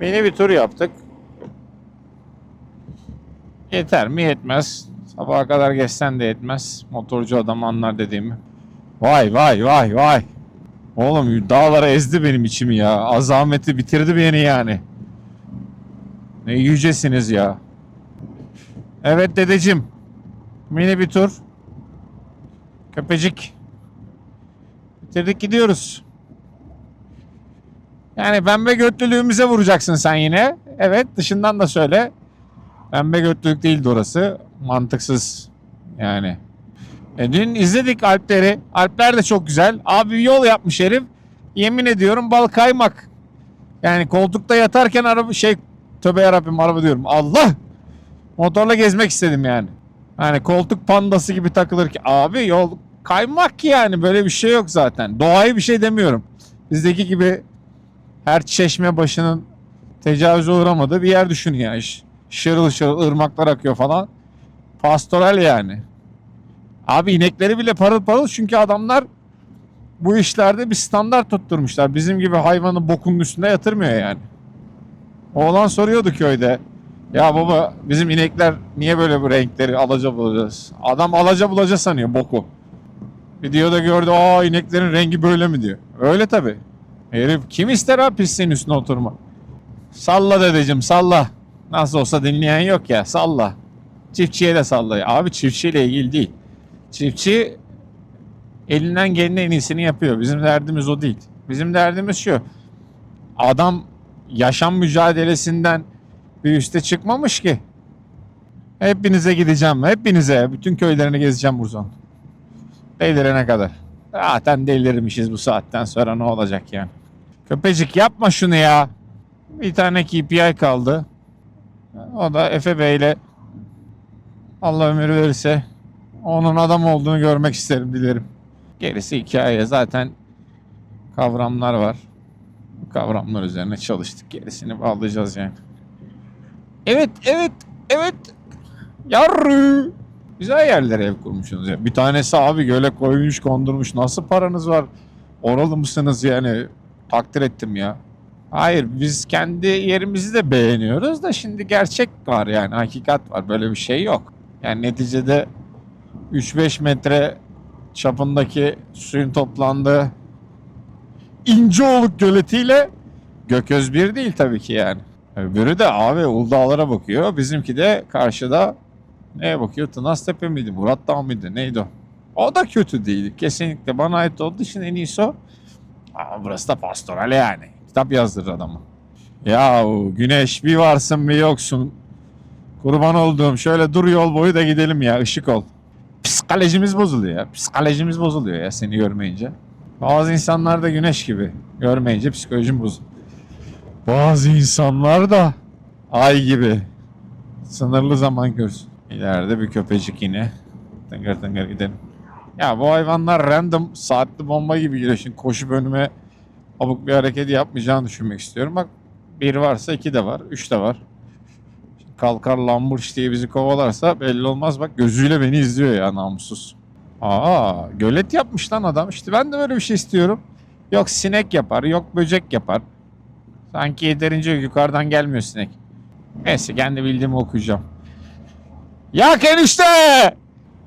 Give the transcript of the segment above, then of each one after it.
Mini bir tur yaptık. Yeter mi? Yetmez. Sabaha kadar geçsen de yetmez. Motorcu adam anlar dediğimi. Vay vay vay vay. Oğlum dağlara ezdi benim içimi ya. Azameti bitirdi beni yani. Ne yücesiniz ya. Evet dedeciğim. Mini bir tur. Köpecik. Bitirdik gidiyoruz. Yani pembe götlülüğümüze vuracaksın sen yine. Evet dışından da söyle. Pembe götlülük değildi orası. Mantıksız yani. E dün izledik Alpleri. Alpler de çok güzel. Abi yol yapmış herif. Yemin ediyorum bal kaymak. Yani koltukta yatarken araba şey tövbe yarabbim araba diyorum. Allah! Motorla gezmek istedim yani. Yani koltuk pandası gibi takılır ki abi yol kaymak yani böyle bir şey yok zaten. Doğayı bir şey demiyorum. Bizdeki gibi her çeşme başının tecavüze uğramadığı bir yer düşün ya. Ş- Şırıl şırıl ırmaklar akıyor falan. Pastoral yani. Abi inekleri bile parıl parıl çünkü adamlar bu işlerde bir standart tutturmuşlar. Bizim gibi hayvanı bokunun üstünde yatırmıyor yani. Oğlan soruyordu köyde. Ya baba bizim inekler niye böyle bu renkleri alaca bulacağız? Adam alaca bulaca sanıyor boku. Videoda gördü aa ineklerin rengi böyle mi diyor. Öyle tabi. Herif kim ister abi pisliğin üstüne oturma. Salla dedeciğim salla. Nasıl olsa dinleyen yok ya salla. Çiftçiye de salla. Abi çiftçiyle ilgili değil. Çiftçi elinden gelenin en iyisini yapıyor. Bizim derdimiz o değil. Bizim derdimiz şu. Adam yaşam mücadelesinden bir üste çıkmamış ki. Hepinize gideceğim. Hepinize. Bütün köylerini gezeceğim Burza'nın. Delirene kadar. Zaten delirmişiz bu saatten sonra ne olacak yani. Köpecik yapma şunu ya. Bir tane KPI kaldı. O da Efe Bey ile Allah ömür verirse onun adam olduğunu görmek isterim dilerim. Gerisi hikaye. Zaten kavramlar var. Bu kavramlar üzerine çalıştık. Gerisini bağlayacağız yani. Evet, evet, evet. Yarrı. Güzel yerlere ev kurmuşsunuz ya. Bir tanesi abi göle koymuş kondurmuş. Nasıl paranız var? Oralı mısınız yani? Takdir ettim ya. Hayır biz kendi yerimizi de beğeniyoruz da şimdi gerçek var yani hakikat var. Böyle bir şey yok. Yani neticede 3-5 metre çapındaki suyun toplandığı İnceoluk göletiyle Gököz bir değil tabii ki yani. Öbürü de abi Uludağlara bakıyor. Bizimki de karşıda neye bakıyor? Tınaztepe miydi? Murat Dağ mıydı? Neydi o? O da kötü değil. Kesinlikle bana ait olduğu için en iyisi o. Ama burası da pastoral yani. Kitap yazdırır adamı. Yahu güneş bir varsın bir yoksun. Kurban olduğum şöyle dur yol boyu da gidelim ya ışık ol. Psikolojimiz bozuluyor ya. Psikolojimiz bozuluyor ya seni görmeyince. Bazı insanlar da güneş gibi. Görmeyince psikolojim bozuluyor. Bazı insanlar da ay gibi. Sınırlı zaman görsün. İleride bir köpecik yine. Tıngır tıngır gidelim. Ya bu hayvanlar random saatli bomba gibi. Şimdi koşup önüme abuk bir hareket yapmayacağını düşünmek istiyorum. Bak bir varsa iki de var. Üç de var. Şimdi kalkar lamburç diye bizi kovalarsa belli olmaz. Bak gözüyle beni izliyor ya namussuz. Aa gölet yapmış lan adam. İşte ben de böyle bir şey istiyorum. Yok sinek yapar, yok böcek yapar. Sanki yeterince yukarıdan gelmiyor sinek. Neyse kendi bildiğimi okuyacağım. Yak enişte!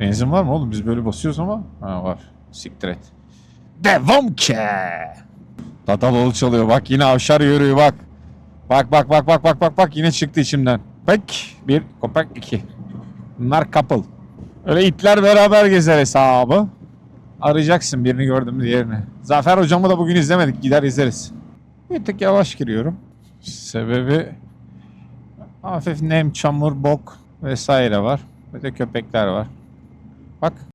Benzin var mı oğlum? Biz böyle basıyoruz ama. Ha var. Siktir et. Devam ki. Dadaloğlu çalıyor. Bak yine avşar yürüyor bak. Bak bak bak bak bak bak bak yine çıktı içimden. Pek bir köpek iki. Bunlar couple. Öyle itler beraber gezer hesabı. Arayacaksın birini gördüm diğerini. Zafer hocamı da bugün izlemedik. Gider izleriz. Bir tık yavaş giriyorum. Sebebi hafif nem, çamur, bok vesaire var. Ve de köpekler var. Bak